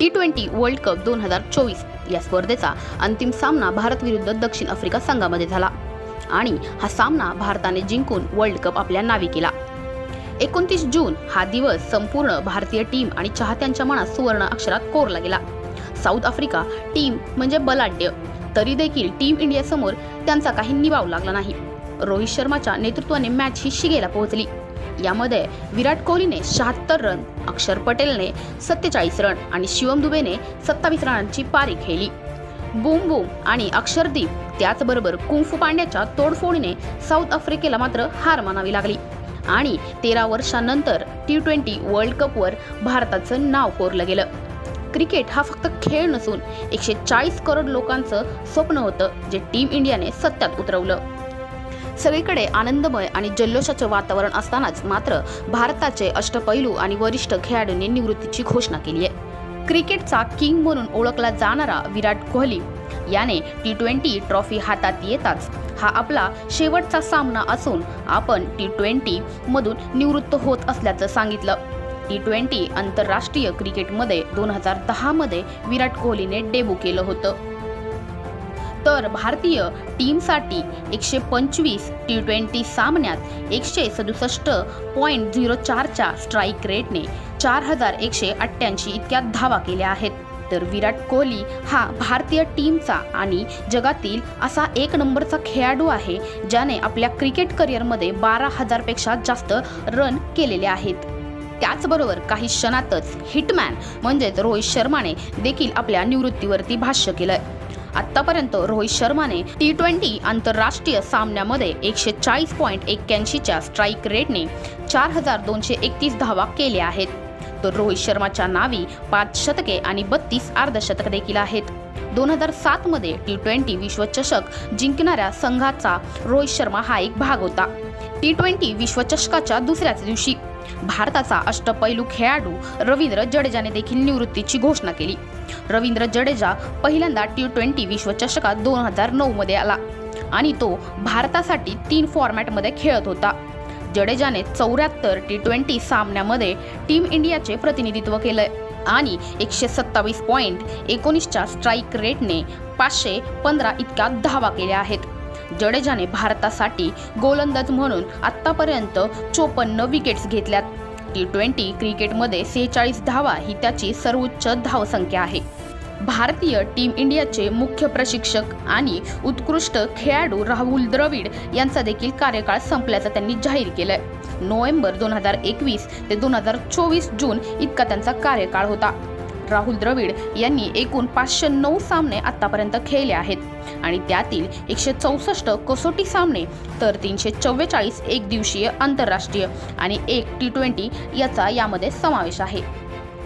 T twenty world cup दोन हजार चोवीस या स्पर्धेचा अंतिम सामना भारत विरुद्ध दक्षिण आफ्रिका संघामध्ये झाला. आणि हा सामना भारताने जिंकून वर्ल्ड कप आपल्या नावी केला. एकोणतीस जून हा दिवस संपूर्ण भारतीय टीम आणि चाहत्यांच्या मनात सुवर्ण अक्षरात कोरला गेला. साऊथ आफ्रिका टीम म्हणजे बलाढ्य तरी देखील टीम इंडियासमोर त्यांचा काही निभाव लागला नाही. रोहित शर्माच्या नेतृत्वाने मॅच ही शिगेला पोहोचली. यामध्ये विराट कोहलीने शहात्तर रन अक्षर पटेलने सत्तेचाळीस रन आणि शिवम दुबेने सत्तावीस रनांची पारी खेळली. बूम बूम आणि अक्षरदीप त्याचबरोबर कुंफू पांड्याच्या तोडफोडीने साऊथ आफ्रिकेला मात्र हार मानावी लागली. आणि तेरा वर्षांनंतर टी ट्वेंटी वर्ल्ड कपवर भारताचं नाव कोरलं गेलं. क्रिकेट हा फक्त खेळ नसून एकशे चाळीस करोड लोकांचं स्वप्न होतं जे टीम इंडियाने सत्यात उतरवलं. सगळीकडे आनंदमय आणि जल्लोषाचं वातावरण असतानाच मात्र भारताचे अष्टपैलू आणि वरिष्ठ खेळाडूंनी निवृत्तीची घोषणा केली आहे. क्रिकेटचा किंग म्हणून ओळखला जाणारा विराट कोहली याने टी ट्वेंटी ट्रॉफी हातात येताच हा आपला शेवटचा सामना असून आपण टी ट्वेंटी मधून निवृत्त होत असल्याचं सांगितलं. टी ट्वेंटी आंतरराष्ट्रीय क्रिकेटमध्ये दोन हजार दहामध्ये विराट कोहलीने डेब्यू केलं होतं. तर भारतीय टीमसाठी एकशे पंचवीस टी ट्वेंटी सामन्यात एकशे सदुसष्ट पॉईंट झिरो चारच्या स्ट्राईक रेटने चार हजार एकशे अठ्ठ्याऐंशी इतक्या धावा केल्या आहेत. तर विराट कोहली हा भारतीय टीमचा आणि जगातील असा एक नंबरचा खेळाडू आहे ज्याने आपल्या क्रिकेट करिअरमध्ये बारा हजारपेक्षा जास्त रन केलेले आहेत. त्याचबरोबर काही क्षणातच हिटमॅन म्हणजेच रोहित शर्माने देखील आपल्या निवृत्तीवरती भाष्य केलं आतापर्यंत रोहित शर्माने टी ट्वेंटी आंतरराष्ट्रीय सामन्यामध्ये एकशे चाळीस पॉईंट एक्क्याऐंशीच्या स्ट्राईक रेटने चार हजार दोनशे एकतीस धावा केल्या आहेत. तर रोहित शर्माच्या नावी पाच शतके आणि बत्तीस अर्धशतक देखील आहेत. दोन हजार सातमध्ये टी ट्वेंटी विश्वचषक जिंकणाऱ्या संघाचा रोहित शर्मा हा एक भाग होता. टी ट्वेंटी विश्वचषकाच्या दुसऱ्याच दिवशी भारताचा अष्टपैलू खेळाडू रवींद्र जडेजाने देखील निवृत्तीची घोषणा केली. रवींद्र जडेजा पहिल्यांदा टी ट्वेंटी विश्वचषकात दोन हजार नऊमध्ये आला आणि तो भारतासाठी तीन फॉर्मॅटमध्ये खेळत होता. जडेजाने चौऱ्याहत्तर टी ट्वेंटी सामन्यामध्ये टीम इंडियाचे प्रतिनिधित्व केलंय आणि एकशे सत्तावीस पॉईंट एकोणीसच्या स्ट्राईक रेटने पाचशे पंधरा इतक्या धावा केल्या आहेत. जडेजाने भारतासाठी गोलंदाज म्हणून आत्तापर्यंत चोपन्न विकेट्स घेतल्यात. टी ट्वेंटी क्रिकेटमध्ये सेहेचाळीस धावा ही त्याची सर्वोच्च धावसंख्या आहे. भारतीय टीम इंडियाचे मुख्य प्रशिक्षक आणि उत्कृष्ट खेळाडू राहुल द्रविड यांचा देखील कार्यकाळ संपल्याचं त्यांनी जाहीर केलंय. नोव्हेंबर दोन हजार एकवीस ते दोन हजार चोवीस जून इतका त्यांचा कार्यकाळ होता. राहुल द्रविड यांनी एकूण पाचशे नऊ सामने आतापर्यंत खेळले आहेत. आणि त्यातील एकशे चौसष्ट कसोटी सामने तर तीनशे चव्वेचाळीस एक दिवसीय आंतरराष्ट्रीय आणि एक टी ट्वेंटी याचा यामध्ये समावेश आहे.